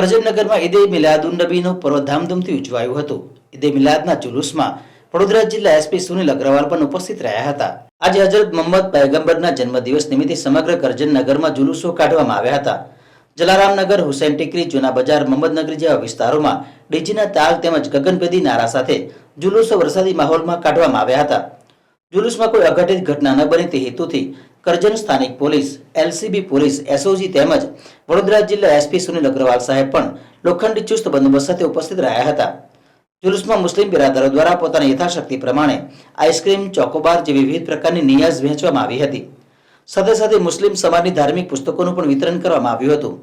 કરજણનગરમાં ઈદે મિલાદુન નબીનું પર્વ ધામધૂમથી ઉજવાયું હતું. ઈદે મિલાદના જુલુસમાં વડોદરા જિલ્લા એસપી સુનિલ અગ્રવાલ પણ ઉપસ્થિત રહ્યા હતા. આજે હજરત મોહમ્મદ પૈગંબરના જન્મદિવસ નિમિત્તે સમગ્ર કરજણનગરમાં જુલુસો કાઢવામાં આવ્યા હતા. જલારામનગર, હુસૈન ટેકરી, જૂના બજાર મોહમ્મદનગર જેવા વિસ્તારોમાં ડીજીના તાલ તેમજ ગગનભેદી નારા સાથે જુલુસો વરસાદી માહોલમાં કાઢવામાં આવ્યા હતા. જુલુસમાં કોઈ અઘટિત ઘટના ન બને તે હેતુથી કરજણ સ્થાનિક પોલીસ, એલસીબી પોલીસ, એસઓજી તેમજ વડોદરા જિલ્લા એસપી સુનિલ અગ્રવાલ સાહેબ પણ લોખંડી ચુસ્ત બંદોબસ્ત સાથે ઉપસ્થિત રહ્યા હતા. જુલુસમાં મુસ્લિમ બિરાદરો દ્વારા પોતાની યથાશક્તિ પ્રમાણે આઈસ્ક્રીમ, ચોકોબાર જેવી વિવિધ પ્રકારની નિયાઝ વહેંચવામાં આવી હતી. સાથે સાથે મુસ્લિમ સમાજની ધાર્મિક પુસ્તકોનું પણ વિતરણ કરવામાં આવ્યું હતું.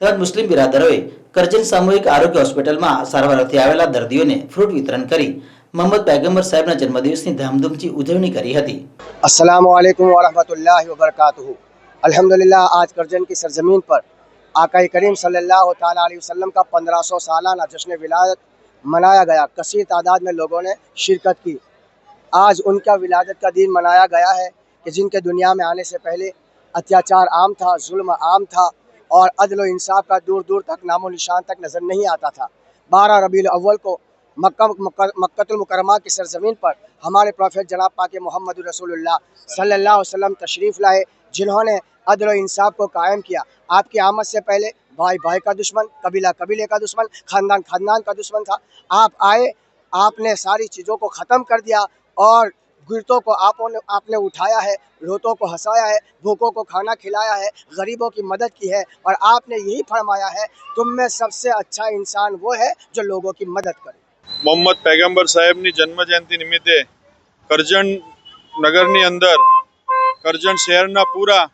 તેમજ મુસ્લિમ બિરાદરોએ કરજણ સામૂહિક આરોગ્ય હોસ્પિટલમાં સારવાર અર્થે આવેલા દર્દીઓને ફ્રૂટ વિતરણ કરી મોહમ્મદ પૈગંબર સાહેબના જન્મદિવસની ધામધૂમથી ઉજવણી કરી હતી अस्सलाम वालेकुम वरहमतुल्लाहि वबरकातुहू अल्हम्दुलिल्लाह आज करजन की सरजमीन पर आका करीम सल्लल्लाहु ताला अलैहि वसल्लम का 1500 सालाना जश्न विलादत मनाया गया कसीर तादाद में लोगों ने शिरकत की आज उनका विलादत का दिन मनाया गया है कि जिनके दुनिया में आने से पहले अत्याचार आम था जुल्म आम था और अदल व इंसाफ का दूर दूर तक नामो निशान तक नज़र नहीं आता था बारह रबील अव्वल को मक्का मक्कतुल मुकरमा की सरजमीन पर हमारे प्रॉफेट जनाब पाक मोहम्मद रसूलुल्लाह सल्लल्लाहु अलैहि वसल्लम तशरीफ़ लाए, जिन्होंने अदल इंसाफ को कायम किया। आपकी आमद से पहले भाई भाई का दुश्मन, कबीला, कबीले का दुश्मन, खानदान खानदान का दुश्मन था। आप आए, आपने सारी चीज़ों को ख़त्म कर दिया और गिरतों को आपने आपने उठाया है, रोतों को हंसाया है, भूखों को खाना खिलाया है, गरीबों की मदद की है और आपने यही फरमाया है, तुम में सबसे अच्छा इंसान वो है जो लोगों की मदद करे। મોહમ્મદ પૈગંબર સાહેબની જન્મ જયંતિ નિમિત્તે કરજણ નગરની અંદર, કરજણ શહેરના પૂરા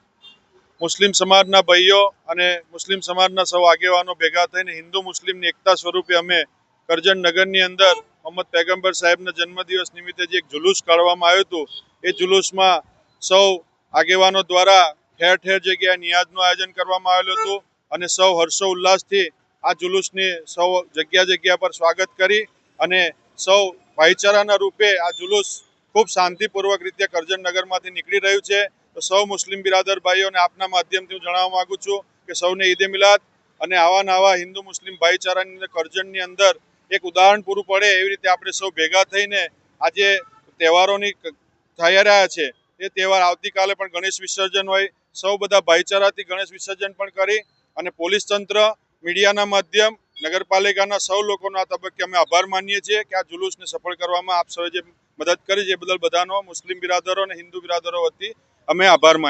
મુસ્લિમ સમાજના ભાઈઓ અને મુસ્લિમ સમાજના સૌ આગેવાનો ભેગા થઈને હિન્દુ મુસ્લિમની એકતા સ્વરૂપે અમે કરજણ નગરની અંદર મોહમ્મદ પૈગંબર સાહેબના જન્મદિવસ નિમિત્તે જે એક જુલુસ કાઢવામાં આવ્યું હતું, એ જુલુસમાં સૌ આગેવાનો દ્વારા ઠેર ઠેર જગ્યાએ નિયાજનું આયોજન કરવામાં આવેલું હતું અને સૌ હર્ષો ઉલ્લાસથી આ જુલુસની સૌ જગ્યા જગ્યા પર સ્વાગત કરી અને સૌ ભાઈચારાના રૂપે આ જુલુસ ખૂબ શાંતિપૂર્વક રીતે કરજણનગરમાંથી નીકળી રહ્યું છે. તો સૌ મુસ્લિમ બિરાદર ભાઈઓને આપના માધ્યમથી હું જણાવવા માગું છું કે સૌને ઈદે મિલાદ અને આવા નવા હિન્દુ મુસ્લિમ ભાઈચારાની અંદર કરજણની અંદર એક ઉદાહરણ પૂરું પડે એવી રીતે આપણે સૌ ભેગા થઈને આજે તહેવારોની થઈ રહ્યા છે. એ તહેવાર આવતીકાલે પણ ગણેશ વિસર્જન હોય. સૌ બધા ભાઈચારાથી ગણેશ વિસર્જન પણ કરી અને પોલીસ તંત્ર, મીડિયાના માધ્યમ નગરપાલિકાના સૌ લોકોનો તબક્કે અમે આભાર માનીએ છીએ કે આ જુલુસને સફળ કરવામાં આપ સૌએ જે મદદ કરી છે બદલ બધાનો, મુસ્લિમ બિરાદરો અને હિન્દુ બિરાદરો વતી અમે આભાર માનીએ